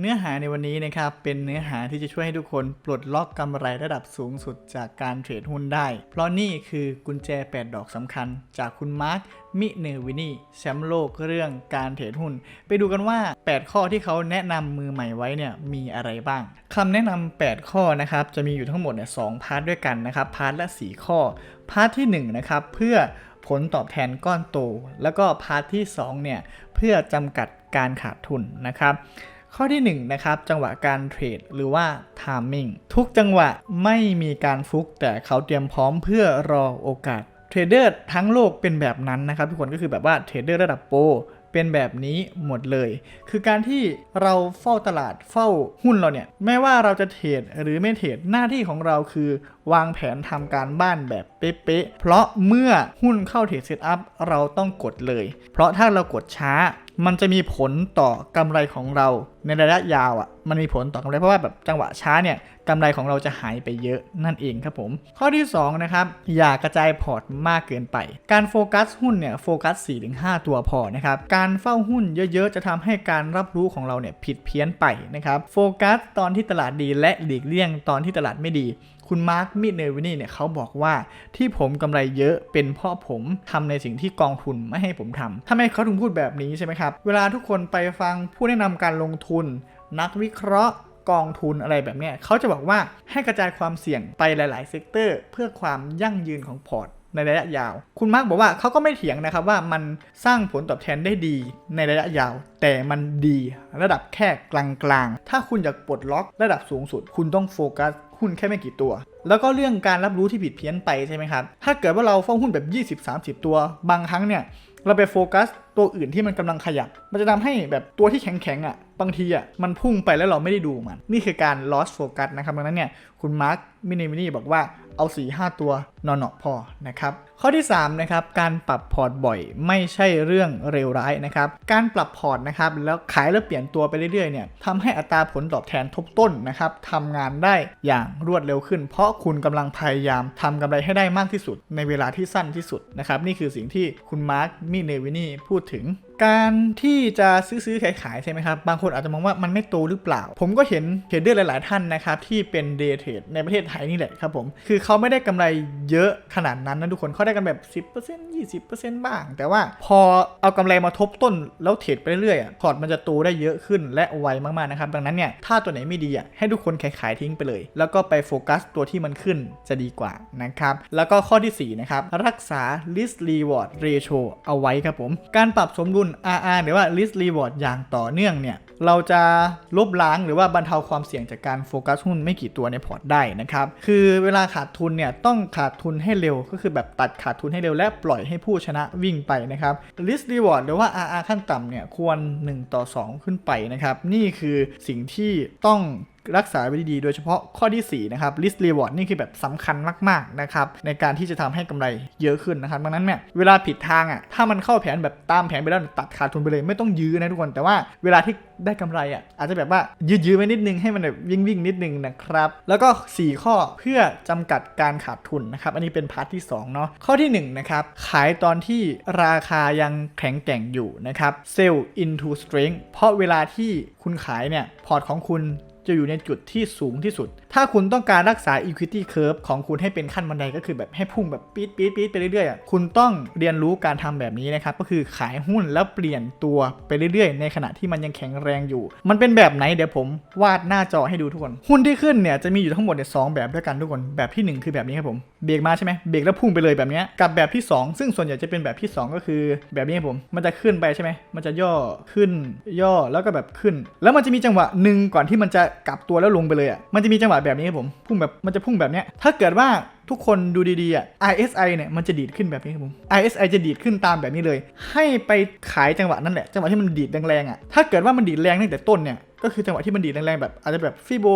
เนื้อหาในวันนี้นะครับเป็นเนื้อหาที่จะช่วยให้ทุกคนปลดล็อกกำไรระดับสูงสุดจากการเทรดหุ้นได้ เพราะนี่คือกุญแจ 8 ดอกสำคัญ จากคุณมาร์ค มิเนวินีแชมป์โลกเรื่องการเทรดหุ้น ไปดูกันว่า 8 ข้อที่เขาแนะนำมือใหม่ไว้เนี่ยมีอะไรบ้างคำแนะนำ8 ข้อนะครับจะมีอยู่ทั้งหมดเนี่ยสองพาร์ทด้วยกันนะครับพาร์ทละ 4 ข้อ พาร์ทที่1นะครับเพื่อผลตอบแทนก้อนโต แล้วก็พาร์ทที่2เนี่ยเพื่อจำกัดการขาดทุนนะครับ ข้อที่1นะครับจังหวะการเทรดหรือว่า timing ทุกจังหวะไม่มีการฟุก แต่เขาเตรียมพร้อมเพื่อรอโอกาสเทรดเดอร์ทั้งโลกเป็นแบบนั้นนะครับทุกคนก็คือแบบว่าเทรดเดอร์ระดับโปรเป็นแบบนี้หมดเลย คือการที่เราเฝ้าตลาดเฝ้าหุ้นเราเนี่ย ไม่ว่าเราจะเทรดหรือไม่เทรดหน้าที่ของเราคือ วางแผนทำการบ้านแบบเป๊ะๆ เพราะเมื่อหุ้นเข้าเทรดเซตอัพเราต้องกดเลย เพราะถ้าเรากดช้า มันจะมีผลต่อกำไรของเราในระยะยาวอะ่ะมันมีผลต่อกำไรเพราะว่าแบบจังหวะช้าเนี่ยกำไรของเราจะหายไปเยอะนั่นเองครับผม ข้อที่2นะครับอย่ากระจายพอร์ตมากเกินไป การโฟกัสหุ้นเนี่ยโฟกัส 4-5 ตัวพอนะครับการเฝ้าหุ้นเยอะๆ จะทำให้การรับรู้ของเราเนี่ยผิดเพี้ยนไปนะครับโฟกัสตอนที่ตลาดดีและหลีกเลี่ยงตอนที่ตลาดไม่ดี คุณมาร์คมิดเนวินี่เนี่ยเขาบอกว่าที่ผมกำไรเยอะเป็นเพราะผมทำในสิ่งที่กองทุนไม่ให้ผมทำทำไมเขาถึงพูดแบบนี้ใช่ไหมครับเวลาทุกคนไปฟังผู้แนะนำการลงทุนนักวิเคราะห์กองทุนอะไรแบบนี้เขาจะบอกว่าให้กระจายความเสี่ยงไปหลาย ๆ เซกเตอร์ เพื่อความยั่งยืนของพอร์ตในระยะยาว คุณมาร์กบอกว่าเขาก็ไม่เถียงนะครับว่ามันสร้างผลตอบแทนได้ดีในระยะยาว แต่มันดีระดับแค่กลางๆ ถ้าคุณอยากปลดล็อกระดับสูงสุด คุณต้องโฟกัสหุ้นแค่ไม่กี่ตัว แล้วก็เรื่องการรับรู้ที่ผิดเพี้ยนไปใช่ไหมครับ ถ้าเกิดว่าเราเฝ้าหุ้นแบบ 20-30 ตัว บางครั้งเนี่ย เราไปโฟกัสตัวอื่นที่มันกำลังขยับ มันจะทำให้แบบตัวที่แข็งๆอะ บางทีอะมันพุ่งไปแล้วเราไม่ได้ดูมัน นี่คือการ lost focus นะครับดังนั้นเนี่ยคุณมาร์คมินิมินี่บอกว่าเอา4-5ตัวนอนๆพอนะครับข้อที่3นะครับการปรับพอร์ตบ่อยไม่ใช่เรื่องเลวร้ายนะครับการปรับพอร์ตนะครับแล้วขายแล้วเปลี่ยนตัวไปเรื่อยๆเนี่ยทำให้อัตราผลตอบแทนทบต้นนะครับทำงานได้อย่างรวดเร็วขึ้น เพราะคุณกำลังพยายามทำกำไรให้ได้มากที่สุด ในเวลาที่สั้นที่สุดนะครับนี่คือสิ่งที่คุณมาร์คมิเนวินี่พูดถึงการที่จะซื้อๆขายๆใช่ไหมครับ บางคนอาจจะมองว่ามันไม่โตหรือเปล่า ผมก็เห็นเทรดเดอร์หลาย ๆ ท่านนะครับ ที่เป็นเดย์เทรดในประเทศไทยนี่แหละครับผม คือเขาไม่ได้กำไรเยอะขนาดนั้นนะทุกคนเขาได้กันแบบ 10% 20%บ้าง แต่ว่าพอเอากำไรมาทบต้นแล้วเทรดไปเรื่อยๆพอร์ตมันจะโตได้เยอะขึ้นและไวมากๆนะครับดังนั้นเนี่ยถ้าตัวไหนไม่ดีอะให้ทุกคนขายขายทิ้งไปเลย แล้วก็ไปโฟกัสตัวที่มันขึ้นจะดีกว่านะครับแล้วก็ข้อทีสี่4นะครับรักษา risk reward ratio เอาไว้ครับผม การปรับสมดุล RR หรือว่า risk reward อย่างต่อเนื่องเนี่ยเราจะลบล้างหรือว่าบรรเทาความเสี่ยงจากการโฟกัสหุ้นไม่กี่ตัวในพอร์ตได้นะครับ คือเวลาขาดทุนเนี่ยต้องขาดทุนให้เร็ว ก็คือแบบตัดขาดทุนให้เร็วและปล่อยให้ผู้ชนะวิ่งไปนะครับ list reward หรือว่า RR ขั้นต่ำเนี่ยควร 1 ต่อ 2 ขึ้นไปนะครับ นี่คือสิ่งที่ต้องรักษาไว้ดีๆ โดยเฉพาะข้อที่ 4 นะครับ list reward นี่คือแบบสำคัญมากๆ นะครับ ในการที่จะทำให้กำไรเยอะขึ้นนะครับ ดังนั้นเนี่ย เวลาผิดทางอะ ถ้ามันเข้าแผนแบบตามแผนไปแล้วตัดขาดทุนไปเลย ไม่ต้องยื้อนะทุกคน แต่ว่าเวลาที่ได้กำไรอะ อาจจะแบบว่ายื้อๆไว้นิดนึง ให้มันแบบวิ่งวิ่งๆนิดนึงนะครับ แล้วก็ 4 ข้อเพื่อจำกัดการขาดทุนนะครับ อันนี้เป็นพาร์ทที่2เนาะ ข้อที่1นะครับ ขายตอนที่ราคายังแข็งแกร่งอยู่นะครับ sell into strength เพราะเวลาที่คุณขายเนี่ย พอร์ตของคุณ จะอยู่ในจุดที่สูงที่สุด ถ้าคุณต้องการรักษา equity curve ของคุณให้เป็นขั้นบันไดก็คือแบบให้พุ่งแบบปี๊ดปี๊ดปี๊ดไปเรื่อยๆ คุณต้องเรียนรู้การทำแบบนี้นะครับ ก็คือขายหุ้นแล้วเปลี่ยนตัวไปเรื่อยๆ ในขณะที่มันยังแข็งแรงอยู่ มันเป็นแบบไหนเดี๋ยวผมวาดหน้าจอให้ดูทุกคน หุ้นที่ขึ้นเนี่ยจะมีอยู่ทั้งหมดเนี่ยสองแบบด้วยกันทุกคน แบบที่หนึ่งคือแบบนี้ครับผมเบรกมาใช่ไหมเบรกแล้วพุ่งไปเลยแบบนี้กับแบบที่สองซึ่งส่วนใหญ่จะเป็นแบบที่สองก็คือ แบบนี้ครับผม มันจะขึ้นไปใช่ไหมมันจะย่อขึ้นย่อแล้วก็แบบขึ้น แล้วมันจะมีจังหวะหนึ่งก่อนที่มันจะกลับตัวแล้วลงไปเลยอะมันจะมีจังหวะแบบนี้ครับผมพุ่งแบบมันจะพุ่งแบบเนี้ยถ้าเกิดว่าทุกคนดูดีๆอะ ISI เนี่ยมันจะดีดขึ้นแบบนี้ครับผม ISI จะดีดขึ้นตามแบบนี้เลย ให้ไปขายจังหวะนั้นแหละจังหวะที่มันดีดแรงๆอะถ้าเกิดว่ามันดีดแรงตั้งแต่ต้นเนี่ย ก็คือจังหวะที่มันดีแรงๆแบบอาจจะแบบฟีโบ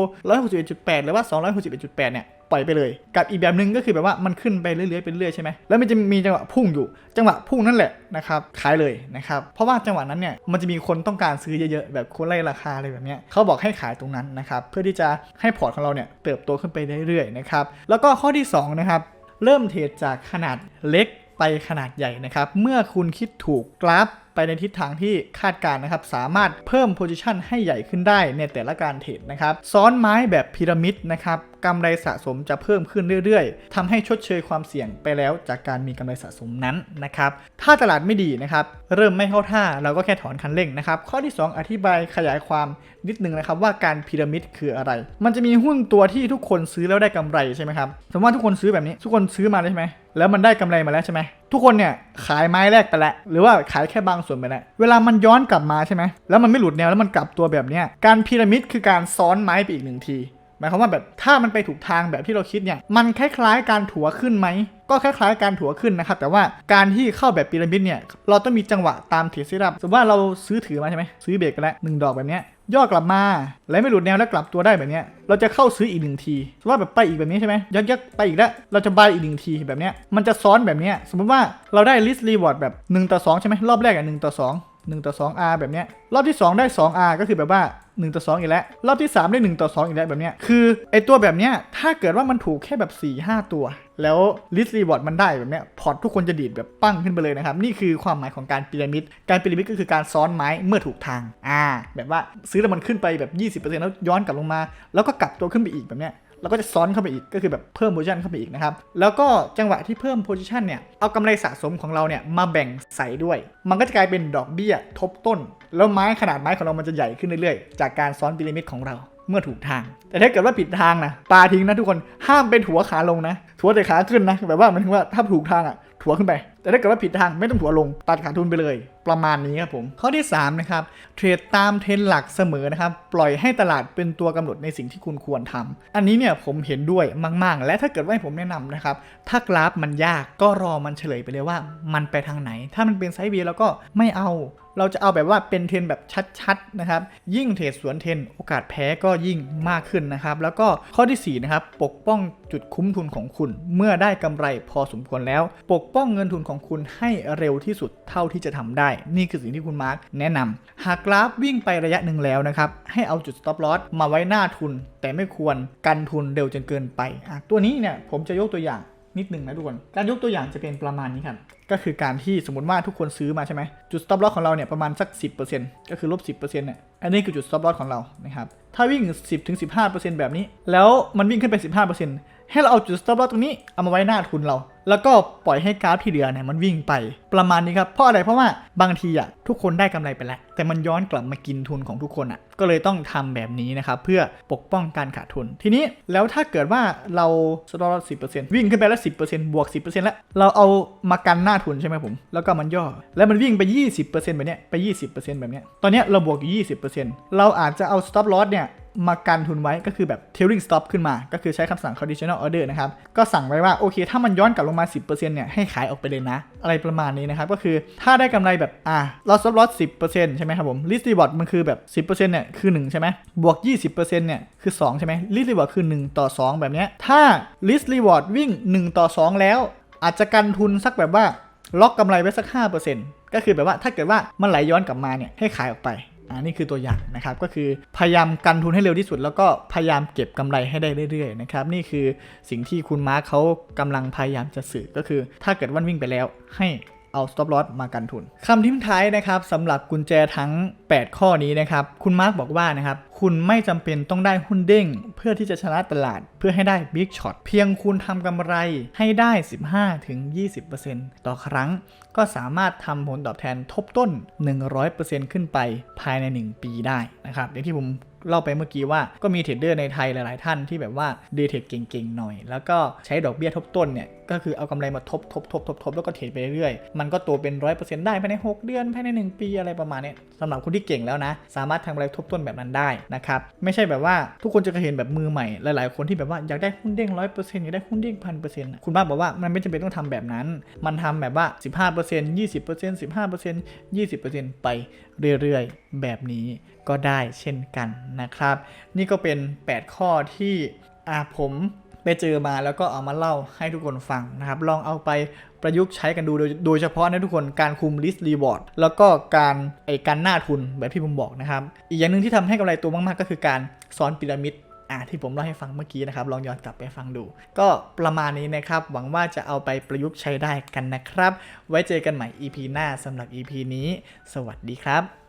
161.8 หรือว่า 261.8 เนี่ยปล่อยไปเลย กับอีกแบบหนึ่งก็คือแบบว่ามันขึ้นไปเรื่อยๆไปเรื่อยใช่ไหมแล้วมันจะมีจังหวะพุ่งอยู่ จังหวะพุ่งนั่นแหละนะครับขายเลยนะครับเพราะว่าจังหวะนั้นเนี่ยมันจะมีคนต้องการซื้อเยอะๆแบบคนไล่ราคาอะไรแบบเนี้ยเขาบอกให้ขายตรงนั้นนะครับเพื่อที่จะให้พอร์ตของเราเนี่ยเติบโตขึ้นไปเรื่อยๆนะครับแล้วก็ข้อที่สองนะครับเริ่มเทรดจากขนาดเล็กไปขนาดใหญ่นะครับเมื่อคุณคิดถูกกราฟ ไปในทิศทางที่คาดการณ์นะครับ สามารถเพิ่มโพ i ิชันให้ใหญ่ขึ้นได้ในแต่ละการเทรดนะครับ ซ้อนไม้แบบพีระมิดนะครับ กำไรสะสมจะเพิ่มขึ้นเรื่อยๆทำให้ชดเชยความเสี่ยงไปแล้วจากการมีกำไรสะสมนั้นนะครับ ถ้าตลาดไม่ดีนะครับ เริ่มไม่เข้าท่าเราก็แค่ถอนคันเร่งนะครับ ข้อที่ 2 อธิบายขยายความนิดนึงนะครับว่าการพีระมิดคืออะไร มันจะมีหุ้นตัวที่ทุกคนซื้อแล้วได้กำไรใช่ไหมครับ สมมติว่าทุกคนซื้อแบบนี้ ทุกคนซื้อมาได้ใช่ไหมแล้วมันได้กำไรมาแล้วใช่ไหมทุกคนเนี่ยขายไม้แรกไปแล้วหรือว่าขายแค่บางส่วนไปแล้วเวลามันย้อนกลับมาใช่ไหมแล้วมันไม่หลุดแนวแล้วมันกลับตัวแบบนี้การพีระมิดคือการซ้อนไม้ไปอีกหนึ่งที มายความว่าแบบถ้ามันไปถูกทางแบบที่เราคิดเนี่ยมันคล้ายๆ การถัวขึ้นไหมก็คล้ายๆการถัวขึ้นนะครับแต่ว่าการที่เข้าแบบพีระมิดเนี่ยเราต้องมีจังหวะตามเทรดซีรับสมมติว่าเราซื้อถือมาใช่ไหมซื้อเบรกไปแล้วหนึ่งดอกแบบเนี้ยย่อกลับมาแล้วไม่หลุดแนวแล้วกลับตัวได้แบบเนี้ยเราจะเข้าซื้ออีกหนึ่งทีสมมติว่าแบบไปอีกแบบนี้ใช่ไหมยักยักไปอีกแล้วเราจะบายอีกหนึ่งทีแบบเนี้ยมันจะซ้อนแบบเนี้ยสมมติว่าเราได้ list reward แบบ1ต่อ2ใช่ไหมรอบแรกอะ1ต่อ2 1ต่อ 2R แบบเนี้ยรอบที่ 2 ได้ 2R ก็คือแบบว่า 1 ต่อ 2 อีกแล้ว รอบที่ 3 ได้ 1 ต่อ 2 อีกแล้วแบบเนี้ยคือไอตัวแบบเนี้ยถ้าเกิดว่ามันถูกแค่แบบ 4 5 ตัว แล้ว list reward มันได้แบบเนี้ยพอร์ตทุกคนจะดีดแบบปั้งขึ้นไปเลยนะครับ นี่คือความหมายของการพีระมิด การพีระมิดก็คือการซ้อนไม้เมื่อถูกทางอ่าแบบว่าซื้อแล้วมันขึ้นไปแบบ 20%แล้วย้อนกลับลงมา แล้วก็กลับตัวขึ้นไปอีกแบบเนี้ย แล้วก็จะซ้อนเข้าไปอีกก็คือแบบเพิ่มโพ i ิชันเข้าไปอีกนะครับแล้วก็จังหวะที่เพิ่มโพ i ิชันเนี่ยเอากำไรสะสมของเราเนี่ยมาแบ่งใส่ด้วย มันก็จะกลายเป็นดอกเบี้ยทบต้น แล้วไม้ขนาดไม้ของเรามันจะใหญ่ขึ้นเรื่อยๆ จากการซ้อนพีระมิดของเราเมื่อถูกทาง แต่ถ้าเกิดว่าผิดทางนะปลาทิ้งนะทุกคนห้ามเป็นถัวขาลงนะถัวแต่ขาขึ้นนะแบบว่ามันถึงว่าถ้าถูกทางอะถัวขึ้นไป แต่ถ้าเกิดว่าผิดทางไม่ต้องถัวลงตัดขาทุนไปเลย ประมาณนี้ครับผม ข้อที่3นะครับเทรดตามเทรนด์หลักเสมอนะครับ ปล่อยให้ตลาดเป็นตัวกำหนดในสิ่งที่คุณควรทำอันนี้เนี่ยผมเห็นด้วยมาก ๆ และถ้าเกิดว่าให้ผมแนะนำนะครับ ถ้ากราฟมันยากก็รอมันเฉลยไปเลยว่ามันไปทางไหน ถ้ามันเป็นไซด์เวย์แล้วก็ไม่เอาเราจะเอาแบบว่าเป็นเทรนแบบชัดๆนะครับ ยิ่งเทรดสวนเทรนโอกาสแพ้ก็ยิ่งมากขึ้นนะครับ แล้วก็ข้อที่4นะครับปกป้องจุดคุ้มทุนของคุณ เมื่อได้กำไรพอสมควรแล้ว ปกป้องเงินทุนของคุณให้เร็วที่สุดเท่าที่จะทำได้นี่คือสิ่งที่คุณมาร์คแนะนำหากกราฟวิ่งไประยะหนึ่งแล้วนะครับ ให้เอาจุด stop loss มาไว้หน้าทุน แต่ไม่ควรกันทุนเร็วจนเกินไป ตัวนี้เนี่ยผมจะยกตัวอย่างนิดหนึ่งนะทุกคน การยกตัวอย่างจะเป็นประมาณนี้ครับ ก็คือการที่สมมติว่าทุกคนซื้อมาใช่ไหม จุด stop loss ของเราเนี่ยประมาณสัก 10%ก็คือลบ 10%เนี่ย อันนี้คือจุด stop loss ของเรา นะครับ ถ้าวิ่ง 10-15%แบบนี้ แล้วมันวิ่งขึ้นไป 15% ให้เราเอาจุด stop loss ตรงนี้เอามาไว้หน้าทุนเรา แล้วก็ปล่อยให้กราฟที่เหลือเนี่ยมันวิ่งไปประมาณนี้ครับเพราะอะไรเพราะว่าบางทีอะทุกคนได้กำไรไปแล้ว แต่มันย้อนกลับมากินทุนของทุกคนอะก็เลยต้องทำแบบนี้นะครับเพื่อปกป้องการขาดทุน ทีนี้แล้วถ้าเกิดว่าเราสตอร์สิวิ่งขึ้นไปแล้ว 10%บวก 10%แล้วเราเอามากันหน้าทุนใช่ไหมผม แล้วก็มันย่อ แล้วมันวิ่งไป 20%แบบเนี้ยไป 20%แบบเนี้ยตอนเนี้ยเราบวกอยู่20%เราอาจจะเอา stop loss เนี่ย มากันทุนไว้ก็คือแบบ trailing stop ขึ้นมา ก็คือใช้คำสั่ง conditional order นะครับ ก็สั่งไว้ว่าโอเค ถ้ามันย้อนกลับลงมา 10%เนี่ยให้ขายออกไปเลยนะ อะไรประมาณนี้นะครับ ก็คือถ้าได้กำไรแบบอะเรา stop loss 10%ใช่ไหมครับผม risk reward มันคือแบบ 10%เนี่ยคือ 1 ใช่ไหมบวก 20%เนี่ยคือ 2 ใช่ไหม risk reward คือ 1 ต่อ 2 แบบเนี้ยถ้า risk reward วิ่ง 1 ต่อ 2 แล้ว อาจจะกันทุนสักแบบว่าล็อกกำไรไว้สัก 5%ก็คือแบบว่าถ้าเกิดว่ามันไหลย้อนกลับมาเนี่ยให้ขายออกไป อ่านี่คือตัวอย่างนะครับก็คือพยายามกันทุนให้เร็วที่สุด แล้วก็พยายามเก็บกำไรให้ได้เรื่อยๆนะครับนี่คือสิ่งที่คุณมาร์คเขากำลังพยายามจะสื่อก็คือ ถ้าเกิดวันวิ่งไปแล้วให้ เอา stop loss มากันทุนคำทิ้งท้ายนะครับสำหรับกุญแจทั้ง 8 ข้อนี้นะครับคุณมาร์คบอกว่านะครับคุณไม่จำเป็นต้องได้หุ้นเด้ง เพื่อที่จะชนะตลาดเพื่อให้ได้ Big Shot เพียงคุณทำกำไรให้ได้ 15-20%ต่อครั้ง ก็สามารถทำผลตอบแทนทบต้น 100%ขึ้นไปภายใน 1 ปีได้นะครับอย่างที่ผมเล่าไปเมื่อกี้ว่าก็มีเทรดเดอร์ในไทยหลาย ๆ ท่านที่แบบว่าเดทเทรดเก่ง ๆ หน่อย แล้วก็ใช้ดอกเบี้ยทบต้นเนี่ย ก็คือเอากำไรมาทบทบทบทบทบแล้วก็เทรดไปเรื่อยๆ มันก็โตเป็น100%ได้ภายใน 6 เดือนภายใน 1 ปีอะไรประมาณเนี้ยสำหรับคนที่เก่งแล้วนะ สามารถทำกำไรทบต้นแบบนั้นได้นะครับ ไม่ใช่แบบว่าทุกคนจะเคยเห็นแบบมือใหม่ หลายๆ คนที่แบบว่าอยากได้หุ้นเด้ง100%อร์เซ็นต์อยากได้หุ้นเด้งพันเปอร์เซ็นต์คุณบ้าบอกว่ามันไม่จำเป็นต้องทำแบบนั้น มันทำแบบว่า15% 20% 15% 20%ไปเรื่อยๆ แบบนี้ก็ได้เช่นกันนะครับ นี่ก็เป็น 8 ข้อที่อ่าผม ไปเจอมาแล้วก็เอามาเล่าให้ทุกคนฟังนะครับ ลองเอาไปประยุกต์ใช้กันดูโดยเฉพาะนะทุกคนการคุม list reward แล้วก็การไอการหน้าทุนแบบที่ผมบอกนะครับ อีกอย่างหนึ่งที่ทำให้กำไรตัวมากๆ ก็คือการซ้อนพีระมิดอ่าที่ผมเล่าให้ฟังเมื่อกี้นะครับ ลองย้อนกลับไปฟังดู ก็ประมาณนี้นะครับ หวังว่าจะเอาไปประยุกต์ใช้ได้กันนะครับ ไว้เจอกันใหม่ EP หน้าสำหรับ EP นี้ สวัสดีครับ